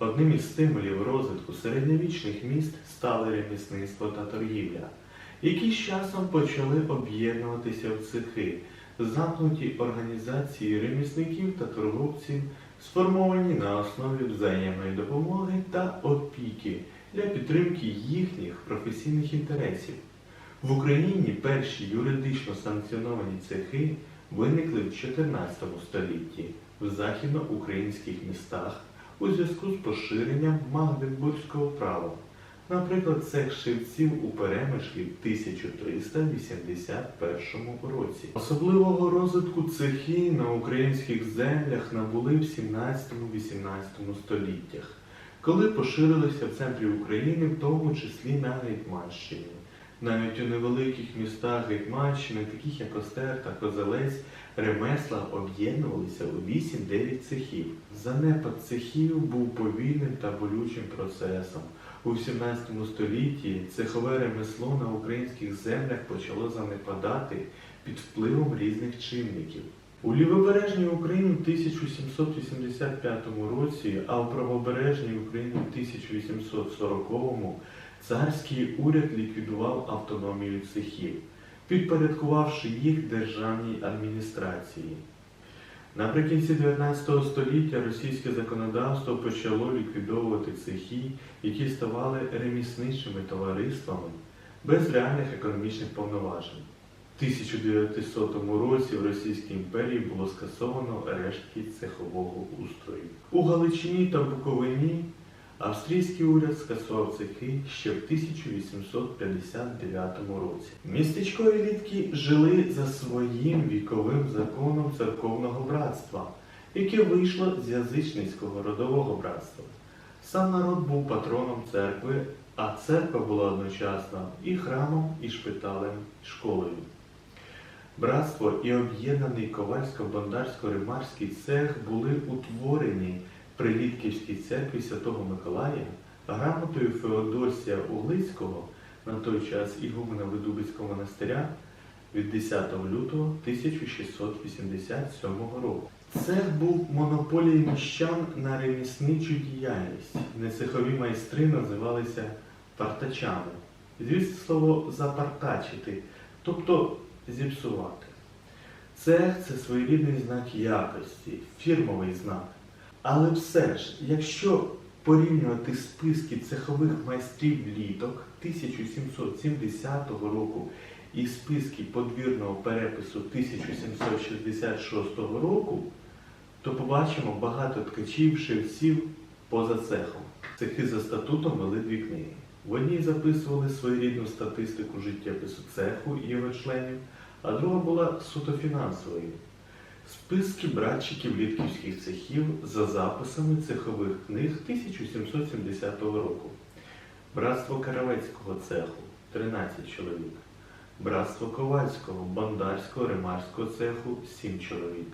Одним із стимулів розвитку середньовічних міст стали ремісництво та торгівля, які з часом почали об'єднуватися в цехи, замкнуті організації ремісників та торговців, сформовані на основі взаємної допомоги та опіки для підтримки їхніх професійних інтересів. В Україні перші юридично санкціоновані цехи виникли в 14 столітті в західноукраїнських містах у зв'язку з поширенням Магдебурзького права. Наприклад, цех шивців у Перемишлі в 1381 році. Особливого розвитку цехи на українських землях набули в 17-18 століттях, коли поширилися в центрі України, в тому числі на Гетьманщині. Навіть у невеликих містах Гетьманщини, таких як Остер та Козелець, ремесла об'єднувалися у 8-9 цехів. Занепад цехів був повільним та болючим процесом. У 17 столітті цехове ремесло на українських землях почало занепадати під впливом різних чинників. У лівобережній Україні в 1785 році, а в правобережній Україні в 1840 царський уряд ліквідував автономію цехів, підпорядкувавши їх державній адміністрації. Наприкінці 19 століття російське законодавство почало ліквідовувати цехи, які ставали ремісничими товариствами без реальних економічних повноважень. В 1900 році в Російській імперії було скасовано рештки цехового устрою. У Галичині та Буковині австрійський уряд скасував цехи ще в 1859 році. Містечкові літки жили за своїм віковим законом церковного братства, яке вийшло з язичницького родового братства. Сам народ був патроном церкви, а церква була одночасно і храмом, і шпиталем, і школою. Братство і об'єднаний ковальсько-бондарсько-римарський цех були утворені при Літківській церкві Святого Миколая грамотою Феодосія Углицького, на той час ігумена Видубицького монастиря від 10 лютого 1687 року. Цех був монополією міщан на ремісничу діяльність. Нецехові майстри називалися партачами. Звідси слово запартачити, тобто зіпсувати. Цех це своєрідний знак якості, фірмовий знак. Але все ж, якщо порівнювати списки цехових майстрів літок 1770 року і списки подвірного перепису 1766 року, то побачимо багато ткачів, шевців поза цехом. Цехи за статутом вели дві книги. В одній записували своєрідну статистику життєпису цеху і його членів, а друга була суто фінансовою. Списки братчиків літківських цехів за записами цехових книг 1770 року. Братство Каравецького цеху 13 чоловік. Братство Ковальського, Бондарського, Римарського цеху 7 чоловік.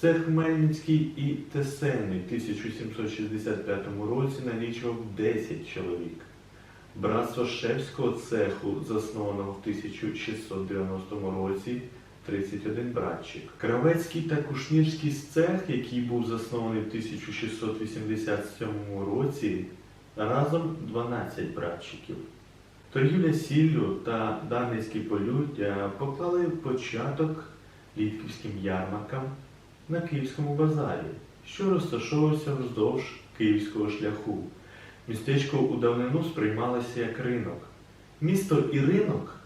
Цех Мельницький і Тесельний в 1765 році налічував 10 чоловік. Братство Шевського цеху, засновано в 1690 році, 31 братчик. Кравецький та Кушнірський цех, який був заснований в 1687 році, разом 12 братчиків. Торгівля сіллю та Дарницькі полюддя поклали початок літківським ярмаркам на Київському базарі, що розташовувався вздовж Київського шляху. Містечко у давнину сприймалося як ринок. Місто і ринок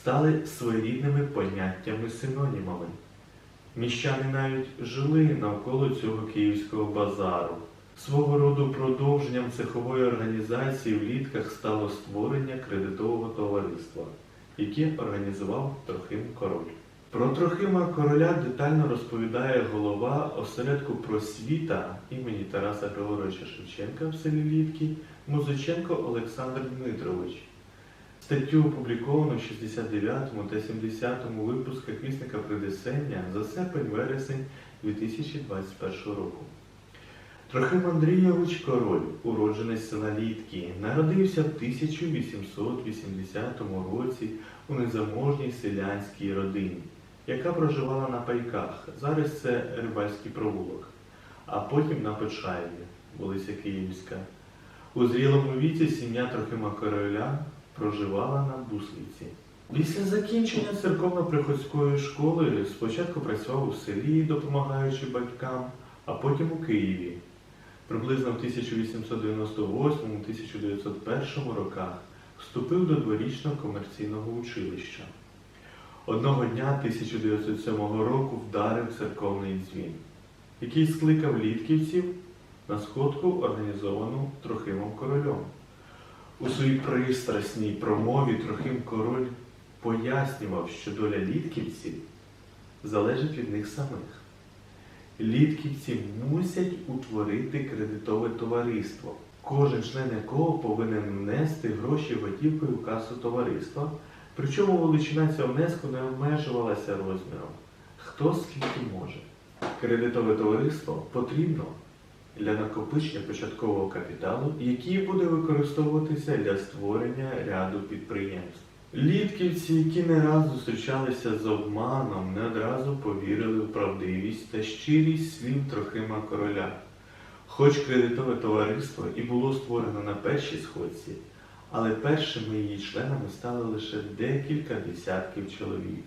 стали своєрідними поняттями синонімами. Міщани навіть жили навколо цього київського базару. Свого роду продовженням цехової організації в літках стало створення кредитового товариства, яке організував Трохим Король. Про Трохима Короля детально розповідає голова осередку просвіта імені Тараса Григоровича Шевченка в селі Літки Музиченко Олександр Дмитрович. Статтю опубліковано в 69 та 70 випусках вісника Придесення за серпень-вересень 2021 року. Трохим Андрійович Король, уродженець села Літки, народився в 1880 році у незаможній селянській родині, яка проживала на пайках. Зараз це рибальський провулок, а потім на Почаєві. вулиця Київська. У зрілому віці сім'я Трохима Короля проживала на Буслиці. Після закінчення церковно-приходської школи спочатку працював у селі, допомагаючи батькам, а потім у Києві. Приблизно в 1898-1901 роках вступив до дворічного комерційного училища. Одного дня 1907 року вдарив церковний дзвін, який скликав літківців на сходку, організовану Трохимом Корольом. У своїй пристрасній промові Трохим Король пояснював, що доля літківців залежить від них самих. Літківці мусять утворити кредитове товариство, кожен член якого повинен внести гроші готівкою в касу товариства, причому величина цього внеску не обмежувалася розміром. Хто скільки може. Кредитове товариство потрібно для накопичення початкового капіталу, який буде використовуватися для створення ряду підприємств. Літківці, які не раз зустрічалися з обманом, не одразу повірили в правдивість та щирість слів Трохима Короля. Хоч кредитове товариство і було створено на першій сходці, але першими її членами стали лише декілька десятків чоловік.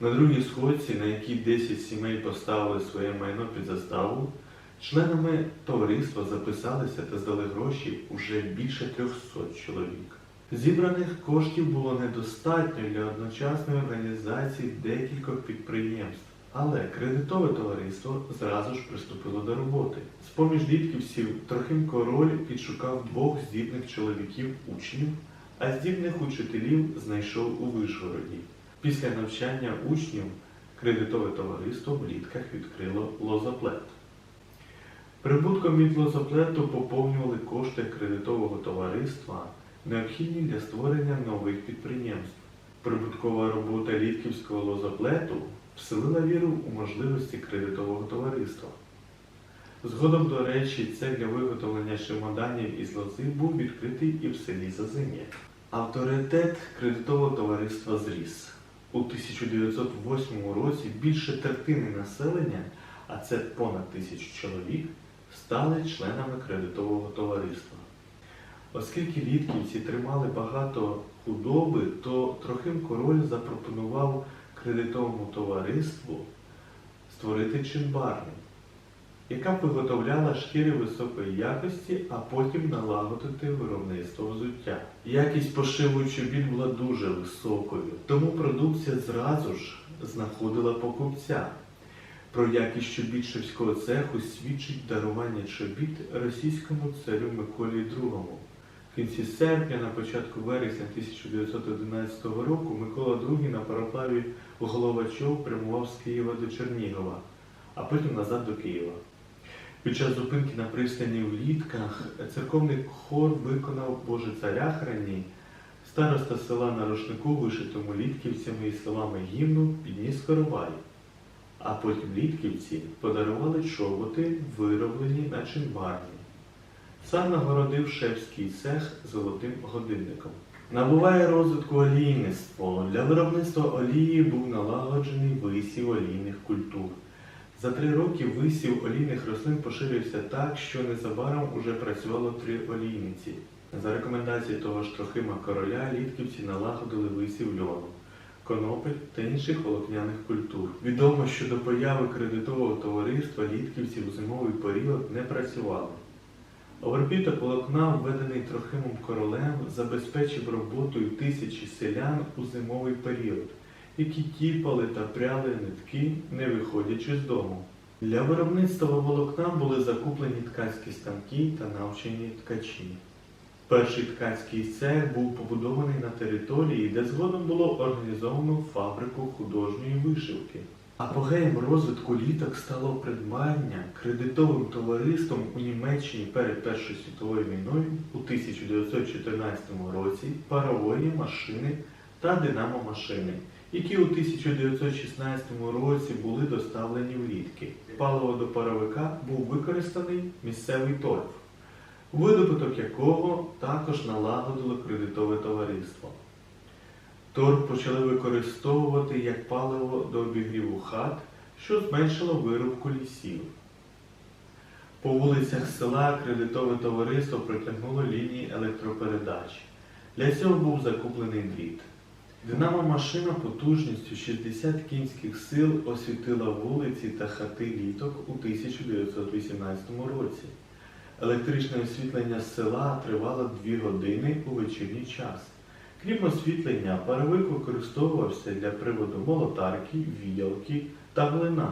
На другій сходці, на якій 10 сімей поставили своє майно під заставу, членами товариства записалися та здали гроші уже більше 300 чоловік. Зібраних коштів було недостатньо для одночасної організації декількох підприємств, але кредитове товариство зразу ж приступило до роботи. З-поміж літківців Трохим Король підшукав двох здібних чоловіків учнів, а здібних учителів знайшов у Вишгороді. Після навчання учнів кредитове товариство в літках відкрило лозоплет. Прибутком від лозоплету поповнювали кошти кредитового товариства, необхідні для створення нових підприємств. Прибуткова робота літківського лозоплету вселила віру у можливості кредитового товариства. Згодом, до речі, цех для виготовлення чемоданів із лози був відкритий і в селі Зазим'я. Авторитет кредитового товариства зріс. У 1908 році більше третини населення, а це понад тисячу чоловік, стали членами кредитового товариства. Оскільки літківці тримали багато худоби, то Трохим король запропонував кредитовому товариству створити чинбарню, яка виготовляла шкіри високої якості, а потім налагодити виробництво взуття. Якість пошиву чобіт була дуже високою, тому продукція зразу ж знаходила покупця. Про якість чобітчевського цеху свідчить дарування чобіт російському царю Миколі II. В кінці серпня, на початку вересня 1911 року Микола II на пароплаві Головачов прямував з Києва до Чернігова, а потім назад до Києва. Під час зупинки на пристані в Літках церковний хор виконав Боже царя храні, староста села на рушнику, вишитому літківцями і словами гімну, підніс коровай. А потім літківці подарували чоботи, вироблені на чинбарні. Сам нагородив шефський цех золотим годинником. Набуває розвитку олійництво. Для виробництва олії був налагоджений висів олійних культур. За три роки висів олійних рослин поширився так, що незабаром уже працювало три олійниці. За рекомендацією того ж Трохима короля літківці налагодили висів льону, конопель та інших волокняних культур. Відомо, що до появи кредитового товариства літківці у зимовий період не працювали. Обробіток волокна, введений Трохимом королем, забезпечив роботою тисячі селян у зимовий період, які тіпали та пряли нитки, не виходячи з дому. Для виробництва волокна були закуплені ткацькі станки та навчені ткачі. Перший ткацький цех був побудований на території, де згодом було організовано фабрику художньої вишивки. Апогеєм розвитку літок стало придбання кредитовим товариством у Німеччині перед Першою світовою війною у 1914 році парової машини та динамомашини, які у 1916 році були доставлені в літки. Паливо до паровика був використаний місцевий торф, видобуток якого також налагодило кредитове товариство. Торф почали використовувати як паливо до обігріву хат, що зменшило вирубку лісів. По вулицях села кредитове товариство протягнуло лінії електропередач. Для цього був закуплений дріт. Динамо-машина потужністю 60 кінських сил освітила вулиці та хати літок у 1918 році. Електричне освітлення села тривало 2 години у вечірній час. Крім освітлення, паровик використовувався для приводу молотарки, віялки та глина.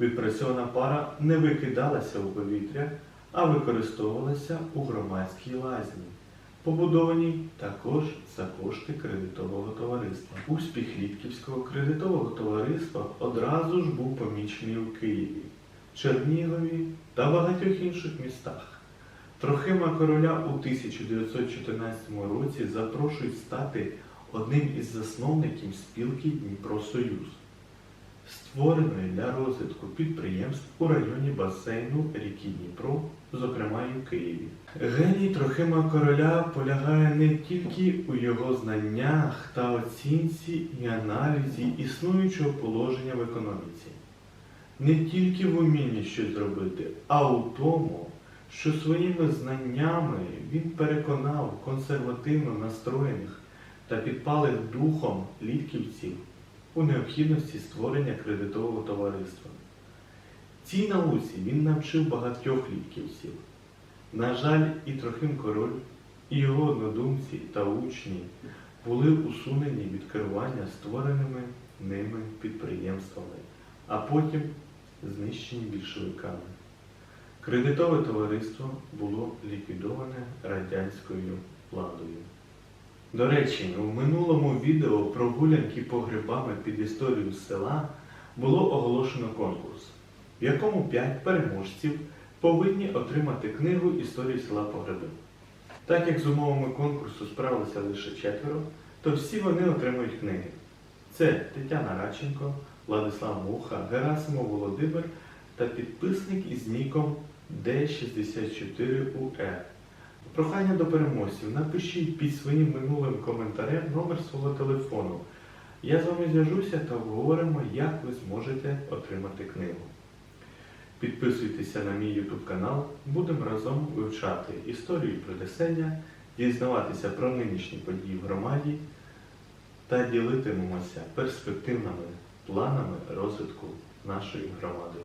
Відпрацьована пара не викидалася у повітря, а використовувалася у громадській лазні, побудованій також за кошти кредитового товариства. Успіх Літківського кредитового товариства одразу ж був помічений у Києві, Чернігові та багатьох інших містах. Трохима короля у 1914 році запрошують стати одним із засновників спілки Дніпро-Союз, створеної для розвитку підприємств у районі басейну ріки Дніпро, зокрема і у Києві. Геній Трохима короля полягає не тільки у його знаннях та оцінці і аналізі існуючого положення в економіці, не тільки в умінні щось зробити, а у тому, що своїми знаннями він переконав консервативно настроєних та підпалих духом літківців у необхідності створення кредитового товариства. Цій науці він навчив багатьох літківців. На жаль, і Трохим Король, і його однодумці та учні були усунені від керування створеними ними підприємствами, а потім знищені більшовиками. Кредитове товариство було ліквідоване радянською владою. До речі, у минулому відео про гулянки погребами під історію села було оголошено конкурс, в якому 5 переможців повинні отримати книгу Історії села Погреби. Так як з умовами конкурсу справилися лише четверо, то всі вони отримують книги. Це Тетяна Радченко, Владислав Муха, Герасимов Володимир та підписник із ніком D64UR. Прохання до переможців. Напишіть під своїм минулим коментарем номер свого телефону. Я з вами зв'яжуся та обговоримо, як ви зможете отримати книгу. Підписуйтеся на мій YouTube канал, будемо разом вивчати історію Придесення, дізнаватися про нинішні події в громаді та ділитимемося перспективними планами розвитку нашої громади.